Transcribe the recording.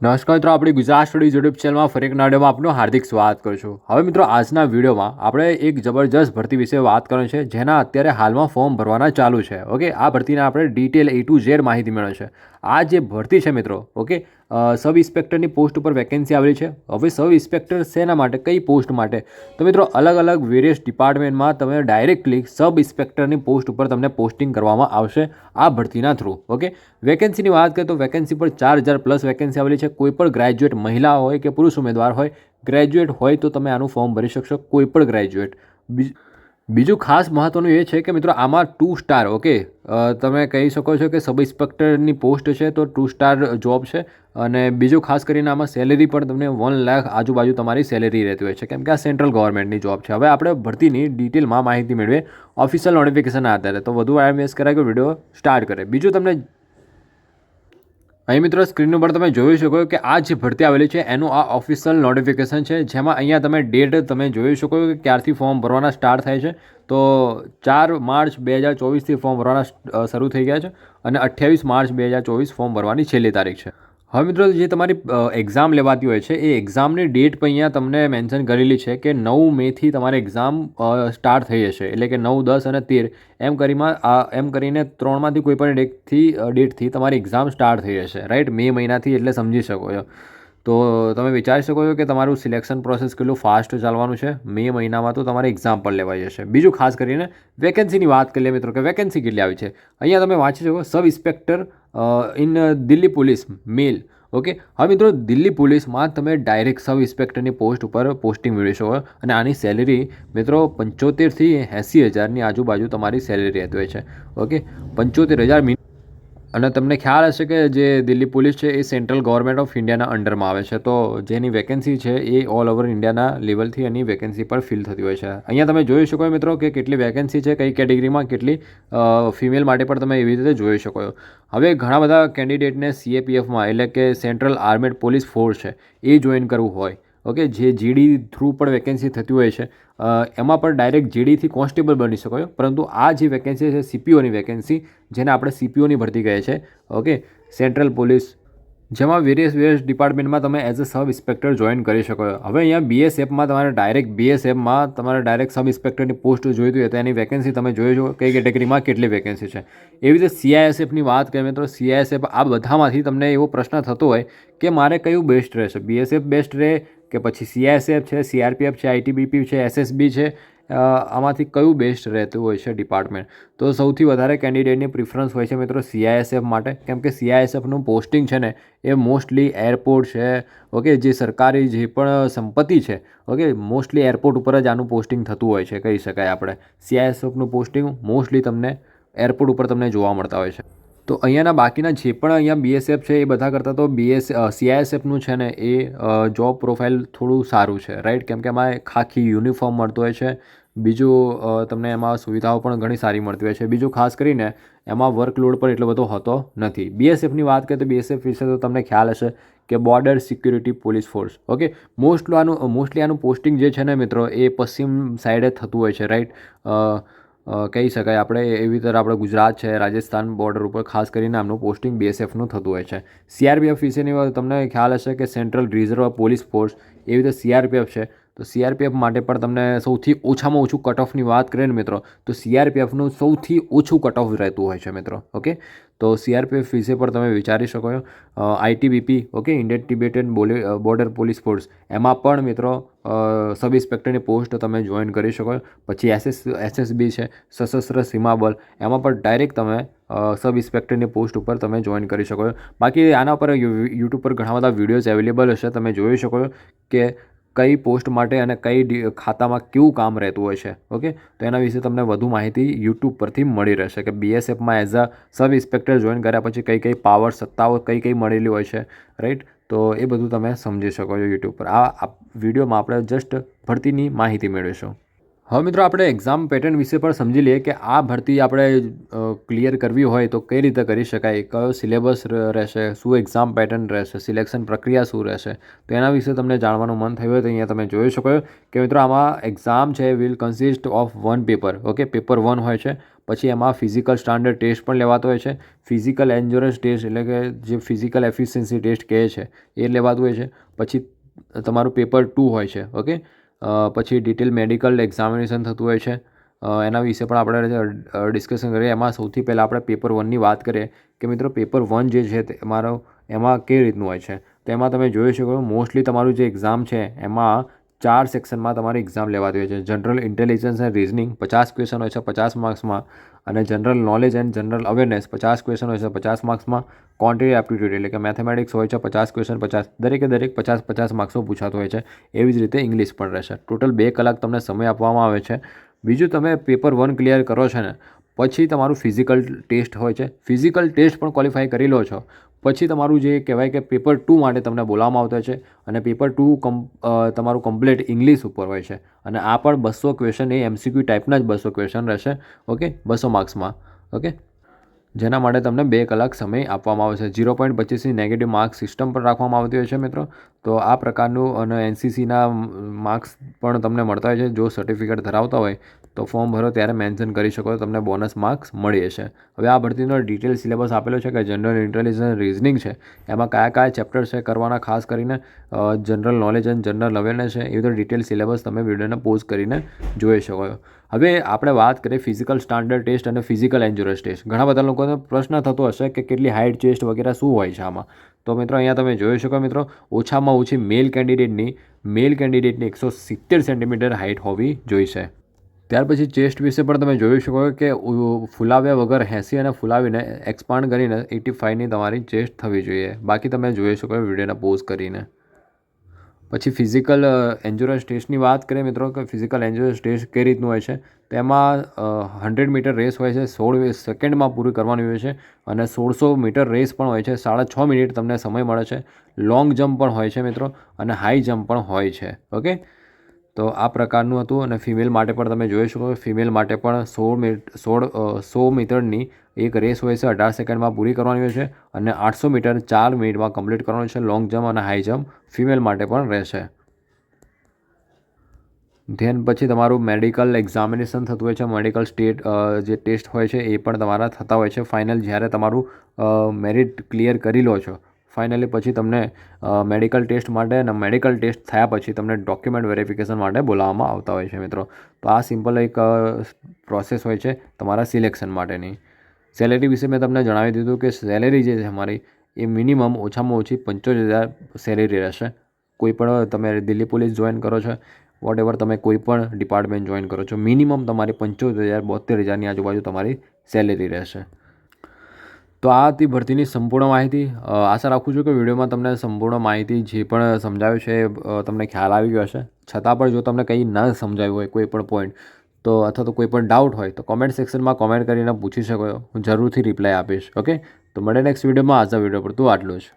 નમસ્કાર મિત્રો, આપણી ગુજરાત સ્ટડી યુટ્યુબ ચેનલમાં ફરી એક નાડેમાં આપનું હાર્દિક સ્વાગત કરું છું. હવે મિત્રો, આજના વિડીયોમાં આપણે એક જબરજસ્ત ભરતી વિશે વાત કરવાની છે, જેના અત્યારે હાલમાં ફોર્મ ભરવાના ચાલુ છે. ઓકે? આ ભરતીના આપણે ડિટેલ એ ટુ ઝેડ માહિતી મેળવે છે આ જે ભરતી છે મિત્રો, ઓકે? સબ ઇન્સ્પેક્ટરની પોસ્ટ ઉપર વેકેન્સી આવેલી છે. હવે સબ ઇન્સ્પેક્ટર શેના માટે, કઈ પોસ્ટ માટે? તો મિત્રો, અલગ અલગ વેરિયસ ડિપાર્ટમેન્ટમાં તમે ડાયરેક્ટલી સબ ઇન્સ્પેક્ટરની પોસ્ટ ઉપર તમને પોસ્ટિંગ કરવામાં આવશે આ ભરતીના થ્રુ, ઓકે? વેકેન્સીની વાત કરીએ તો વેકેન્સી પર ચાર હજાર પ્લસ વેકેન્સી આવેલી છે. કોઈ પણ ગ્રેજ્યુએટ મહિલા હોય કે પુરુષ ઉમેદવાર હોય, ગ્રેજ્યુએટ હોય તો તમે આનું ફોર્મ ભરી શકશો. કોઈ પણ ગ્રેજ્યુએટ. બીજ- ખાસ મહત્ત્વનું એ છે કે મિત્રો, આમાં ટુ સ્ટાર ઓકે તમે કહી શકો છો કે સબ ઇન્સ્પેક્ટરની પોસ્ટ છે તો ટુ સ્ટાર જોબ છે. અને બીજું ખાસ કરીને આમાં સેલેરી પણ તમને વન લાખ આજુબાજુ તમારી સેલેરી રહેતી હોય છે. કેમ કે આ સેન્ટ્રલ ગવર્મેન્ટની જોબ છે. હવે આપણે ભરતીની ડિટેલમાં માહિતી મેળવીએ. ઓફિશિયલ નોટિફિકેશન આધારે તો વધુ એમએસ કરાય કે વીડિયો સ્ટાર્ટ કરે. બીજું તમને અહીં મિત્રો સ્ક્રીન ઉપર તમે જોઈ શકો કે આ જે ભરતી આવેલી છે, એનું આ ઓફિશિયલ નોટિફિકેશન છે. જેમાં અહીંયા તમે ડેટ તમે જોઈ શકો કે ક્યારથી ફોર્મ ભરવાના સ્ટાર્ટ થાય છે. તો ચાર માર્ચ બે હજાર ચોવીસથી ફોર્મ ભરવાના શરૂ થઈ ગયા છે અને અઠ્યાવીસ માર્ચ બે હજાર ચોવીસ ફોર્મ ભરવાની છેલ્લી તારીખ છે. હવે મિત્રો, જે તમારી એક્ઝામ લેવાતી હોય છે, એ એક્ઝામની ડેટ પણ અહીંયા તમને મેન્શન કરેલી છે કે નવ મેથી તમારી એક્ઝામ સ્ટાર્ટ થઈ જશે. એટલે કે નવ, દસ અને તેર, એમ કરીમાં આ, એમ કરીને ત્રણમાંથી કોઈ પણ ડેટથી ડેટથી તમારી એક્ઝામ સ્ટાર્ટ થઈ જશે. રાઈટ મે મહિનાથી એટલે સમજી શકો છો. તો તમે વિચારી શકો છો કે તમારું સિલેક્શન પ્રોસેસ કેટલું ફાસ્ટ ચાલવાનું છે? મે મહિનામાં તો તમારે એક્ઝામ પણ લેવાઈ જશે. બીજું ખાસ કરીને વેકેન્સીની વાત કરીએ મિત્રો કે વેકેન્સી કેટલી આવી છે? અહીંયા તમે વાંચી શકો sub inspector in Delhi police male okay હવે મિત્રો દિલ્હી પોલીસમાં તમે ડાયરેક્ટ સબ ઇન્સ્પેક્ટરની પોસ્ટ ઉપર પોસ્ટિંગ મેળવી શકો અને આની સેલેરી મિત્રો પંચોતેરથી એંસી હજારની આજુબાજુ તમારી સેલેરી રહેતી હોય છે ઓકે પંચોતેર હજાર અને તમને ખ્યાલ હશે કે જે દિલ્હી પોલીસ છે એ સેન્ટ્રલ ગવર્મેન્ટ ઓફ ઇન્ડિયાના અંડરમાં આવે છે. તો જેની વેકેન્સી છે એ ઓલ ઓવર ઇન્ડિયાના લેવલથી એની વેકેન્સી પર ફિલ થતી હોય છે. અહીંયા તમે જોઈ શકો મિત્રો કે કેટલી વેકેન્સી છે, કઈ કેટેગરીમાં કેટલી ફિમેલ માટે પણ તમે એવી રીતે જોઈ શકો હવે ઘણા બધા કેન્ડિડેટને સીએપીએફમાં એટલે કે સેન્ટ્રલ આર્મેડ પોલીસ ફોર્સ છે એ જોઈન કરવું હોય. ઓકે, જે જીડી થ્રુ પણ વેકેન્સી થતી હોય છે એમાં પણ ડાયરેક્ટ જીડીથી કોન્સ્ટેબલ બની શકો છો. પરંતુ આ જે વેકેન્સી છે સીપીઓની વેકેન્સી જેને આપણે સીપીઓની ભરતી કહે છે ઓકે સેન્ટ્રલ પોલીસ જેમાં વેરિયસ વેરિયસ ડિપાર્ટમેન્ટમાં તમે as a sub inspector join કરી શકો છો. હવે અહીંયા બીએસએફમાં તમારે ડાયરેક્ટ બીએસએફમાં તમારે ડાયરેક્ટ સબ ઇન્સ્પેક્ટરની પોસ્ટ જોઈતી હોય તો એની વેકેન્સી તમે જોઈ શકો કઈ કેટેગરીમાં કેટલી વેકેન્સી છે. એવી રીતે સીઆઈએસએફની વાત કરીએ તો સીઆઈએસએફ આ બધામાંથી તમને એવો પ્રશ્ન થતો હોય કે મારે કયું બેસ્ટ રહેશે? બીએસએફ બેસ્ટ રહે કે પછી સીઆઈએસએફ છે સીઆરપીએફ છે આઈટીબીપી છે એસએસબી છે આમાંથી કયું બેસ્ટ રહેતું હોય છે ડિપાર્ટમેન્ટ તો સૌથી વધારે કેન્ડિડેટની પ્રિફરન્સ હોય છે મિત્રો સીઆઈએસએફ માટે. કેમ કે સીઆઈએસએફનું પોસ્ટિંગ છે ને, એ મોસ્ટલી એરપોર્ટ છે ઓકે જે સરકારી જે પણ સંપત્તિ છે ઓકે મોસ્ટલી એરપોર્ટ ઉપર જ આનું પોસ્ટિંગ થતું હોય છે, કહી શકાય આપણે. સીઆઈએસએફનું પોસ્ટિંગ મોસ્ટલી તમને એરપોર્ટ ઉપર તમને જોવા મળતા હોય છે. તો અહીંયાના બાકીના જે પણ અહીંયા બીએસએફ છે એ બધા કરતાં તો બીએસ સીઆઈએસએફનું છે ને એ જોબ પ્રોફાઇલ થોડું સારું છે રાઈટ કેમ કે એમાં ખાખી યુનિફોર્મ મળતો હોય છે. બીજું તમને એમાં સુવિધાઓ પણ ઘણી સારી મળતી હોય છે. બીજું ખાસ કરીને એમાં વર્કલોડ પણ એટલો બધો હોતો નથી. બીએસએફની વાત કરીએ તો બીએસએફ વિશે તો તમને ખ્યાલ હશે કે border security police force okay mostly આનું મોસ્ટલી આનું પોસ્ટિંગ જે છે ને મિત્રો એ પશ્ચિમ સાઈડે થતું હોય છે રાઈટ કહી શકાય. આપણે એવી રીતે આપણે ગુજરાત છે, રાજસ્થાન બોર્ડર ઉપર ખાસ કરીને આમનું પોસ્ટિંગ બીએસએફનું થતું હોય છે. સીઆરપીએફ વિશેની વાત તમને ખ્યાલ હશે કે સેન્ટ્રલ રિઝર્વ પોલીસ ફોર્સ એવી રીતે સીઆરપીએફ છે. તો સીઆરપીએફ માટે પણ તમને સૌથી ઓછામાં ઓછું કટ ઓફની વાત કરીએ ને મિત્રો, તો સીઆરપીએફનું સૌથી ઓછું કટ ઓફ રહેતું હોય છે મિત્રો, ઓકે? તો સીઆરપીએફ વિશે પણ તમે વિચારી શકો છો. ITBP okay? Indian Tibetan border police force એમાં પણ મિત્રો સબ ઇન્સ્પેક્ટરની પોસ્ટ તમે જોઈન કરી શકો. પછી એસએસ, એસએસબી છે, સશસ્ત્ર સીમા બલ એમાં પણ ડાયરેક્ટ તમે સબ ઇન્સ્પેક્ટરની પોસ્ટ ઉપર તમે જોઈન કરી શકો. બાકી આના પર યુટ્યુબ પર ઘણા બધા વિડીયોઝ અવેલેબલ હશે, તમે જોઈ શકો કે કઈ પોસ્ટ માટે અને કઈ ખાતામાં કેવું કામ રહેતું હોય છે, ઓકે? તો એના વિશે તમને વધુ માહિતી યુટ્યુબ પરથી મળી રહેશે કે બીએસએફમાં as a sub inspector join કર્યા પછી કઈ કઈ પાવર, સત્તાઓ કઈ કઈ મળેલી હોય છે, રાઈટ? તો એ બધું તમે સમજી શકો છો યુટ્યુબ પર. આ વિડીયોમાં આપણે જસ્ટ ભરતીની માહિતી મેળવીશું. હવે મિત્રો આપણે એક્ઝામ પેટર્ન વિશે પણ સમજી લઈએ કે આ ભરતી આપણે ક્લિયર કરવી હોય તો કઈ રીતે કરી શકાય, કયો સિલેબસ રહેશે, શું એક્ઝામ પેટર્ન રહેશે સિલેક્શન પ્રક્રિયા શું રહેશે, તો એના વિશે તમને જાણવાનું મન થયું હોય તો અહીંયા તમે જોઈ શકો કે મિત્રો આમાં એક્ઝામ છે will consist of one paper okay paper one હોય છે, પછી એમાં ફિઝિકલ સ્ટાન્ડર્ડ ટેસ્ટ પણ લેવાતો હોય છે ફિઝિકલ એન્જોરન્સ ટેસ્ટ એટલે કે જે ફિઝિકલ એફિશિયન્સી ટેસ્ટ કહે છે, એ લેવાતું હોય છે, પછી તમારું પેપર ટુ હોય છે ઓકે પછી ડિટેલ મેડિકલ એક્ઝામિનેશન થતું હોય છે. એના વિશે પણ આપણે ડિસ્કશન કરીએ. એમાં સૌથી પહેલાં આપણે પેપર વનની વાત કરીએ કે મિત્રો પેપર વન જે છે તે મારો, એમાં કેવી રીતનું હોય છે? તો એમાં તમે જોઈ શકો મોસ્ટલી તમારું જે એક્ઝામ છે, એમાં ચાર સેક્શનમાં તમારી એક્ઝામ લેવાતી હોય છે. જનરલ ઇન્ટેલિજન્સ એન્ડ રિઝનિંગ પચાસ ક્વેશ્ચન હોય છે પચાસ માર્ક્સમાં અને general knowledge and general awareness પચાસ ક્વેશ્ચન હોય છે પચાસ માર્ક્સમાં ક્વોન્ટિટી એપ્ટિટ્યૂડ એટલે કે મેથેમેટિક્સ હોય છે પચાસ ક્વેશ્ચન પચાસ દરેકે દરેક પચાસ પચાસ માર્ક્સો પૂછાતો હોય છે. એવી જ રીતે ઇંગ્લિશ પણ રહેશે. ટોટલ બે કલાક તમને સમય આપવામાં આવે છે. બીજું તમે પેપર વન ક્લિયર કરો છો ને પછી તમારું ફિઝિકલ ટેસ્ટ હોય છે. ફિઝિકલ ટેસ્ટ પણ ક્વોલિફાય કરી લો છો. પછી તમારું જે કહેવાય કે પેપર ટુ માટે તમને બોલાવવામાં આવતા છે અને પેપર ટુ કમ તમારું કમ્પ્લીટ ઇંગ્લિશ ઉપર હોય છે. અને આ પણ બસો ક્વેશ્ચન એ એમસીક્યુ ટાઈપના જ બસો ક્વેશ્ચન રહેશે. ઓકે બસો માર્ક્સમાં ઓકે જેના માટે તમને બે કલાક સમય આપવામાં આવે છે. ઝીરો પોઈન્ટ પચીસની નેગેટિવ માર્ક્સ સિસ્ટમ પણ રાખવામાં આવતી હોય છે મિત્રો. તો આ પ્રકારનું અને એનસીસીના માર્ક્સ પણ તમને મળતા હોય છે. જો સર્ટિફિકેટ ધરાવતા હોય તો ફોર્મ ભરો ત્યારે મેન્શન કરી શકો તો તમને બોનસ માર્ક્સ મળી જશે. હવે આ ભરતીનો ડિટેલ સિલેબસ આપેલો છે કે જનરલ ઇન્ટેલિજન્સ રિઝનિંગ છે. એમાં કયા કયા ચેપ્ટર છે કરવાના ખાસ કરીને general knowledge and general awareness છે એ બધો ડિટેલ સિલેબસ તમે વિડીયોને પોઝ કરીને જોઈ શકો છો. હવે આપણે વાત કરીએ ફિઝિકલ સ્ટાન્ડર્ડ ટેસ્ટ અને ફિઝિકલ એન્જોરન્સ ટેસ્ટ. ઘણા બધા લોકોને પ્રશ્ન થતો હશે કે કેટલી હાઇટ ચેસ્ટ વગેરે શું હોય છે આમાં. તો મિત્રો, અહીંયા તમે જોઈ શકો મિત્રો, ઓછામાં ઓછી મેલ કેન્ડિડેટની મેલ કેન્ડિડેટની એકસો સિત્તેર સેન્ટીમીટર હાઇટ હોવી જોઈશે. ત્યાર પછી ચેસ્ટ વિશે પણ તમે જોઈ શકો કે ફુલાવ્યા વગર હેસી અને ફૂલાવીને એક્સપાન્ડ કરીને એટી ફાઇવની તમારી ચેસ્ટ થવી જોઈએ. બાકી તમે જોઈ શકો વિડીયોને પોઝ કરીને. પછી ફિઝિકલ એન્જોરન્સ ટેસ્ટની વાત કરીએ મિત્રો, કે ફિઝિકલ એન્જોરન્સ ટેસ્ટ કઈ રીતનું હોય છે? તેમાં હંડ્રેડ મીટર રેસ હોય છે, સોળ સેકન્ડમાં પૂરી કરવાની હોય છે અને સોળસો મીટર રેસ પણ હોય છે. સાડા છ મિનિટ તમને સમય મળે છે. લોંગ જમ્પ પણ હોય છે મિત્રો અને હાઈ જમ્પ પણ હોય છે. ઓકે તો આ પ્રકારનું હતું અને ફિમેલ માટે પણ તમે જોઈ શકો ફિમેલ માટે પણ સોળ મિનિટ સોળ સો મીટરની એક રેસ હોય છે. અઢાર સેકન્ડમાં પૂરી કરવાની હોય છે અને આઠસો મીટર ચાર મિનિટમાં કમ્પ્લીટ કરવાનું છે. લોંગ જમ્પ અને હાઈ જમ્પ ફિમેલ માટે પણ રહેશે. ધેન પછી તમારું મેડિકલ એક્ઝામિનેશન થતું હોય છે. મેડિકલ સ્ટેટ જે ટેસ્ટ હોય છે એ પણ તમારા થતા હોય છે. ફાઇનલ જ્યારે તમારું મેરિટ ક્લિયર કરી લો છો ફાઇનલી પછી તમને મેડિકલ ટેસ્ટ માટે અને મેડિકલ ટેસ્ટ થયા પછી તમને ડોક્યુમેન્ટ વેરિફિકેશન માટે બોલાવવામાં આવતા હોય છે મિત્રો. તો આ સિમ્પલ એક પ્રોસેસ હોય છે તમારા સિલેક્શન માટેની. સેલેરી વિશે મેં તમને જણાવી દીધું કે સેલેરી જે છે અમારી, એ મિનિમમ ઓછામાં ઓછી પંચોતેર હજાર સેલેરી રહેશે. કોઈ પણ તમે દિલ્હી પોલીસ જોઈન કરો છો વોટ એવર તમે કોઈ પણ ડિપાર્ટમેન્ટ જોઈન કરો છો મિનિમમ તમારી પંચોતેર હજાર બોતેર હજારની આજુબાજુ તમારી સેલેરી રહેશે. તો આ હતી ભરતીની સંપૂર્ણ માહિતી. આશા રાખું છું કે વિડીયોમાં તમને સંપૂર્ણ માહિતી જે પણ સમજાવ્યું છે એ, તમને ખ્યાલ આવી ગયો હશે. છતાં પણ જો તમને કંઈ ન સમજાવ્યું હોય કોઈ પણ પોઈન્ટ તો અથવા તો કોઈ પણ ડાઉટ હોય તો કોમેન્ટ સેક્શનમાં કોમેન્ટ કરીને પૂછી શકો. હું જરૂરથી રિપ્લાય આપીશ ઓકે તો મળે નેક્સ્ટ વિડીયોમાં. આજના વીડિયો પર તો આટલું જ.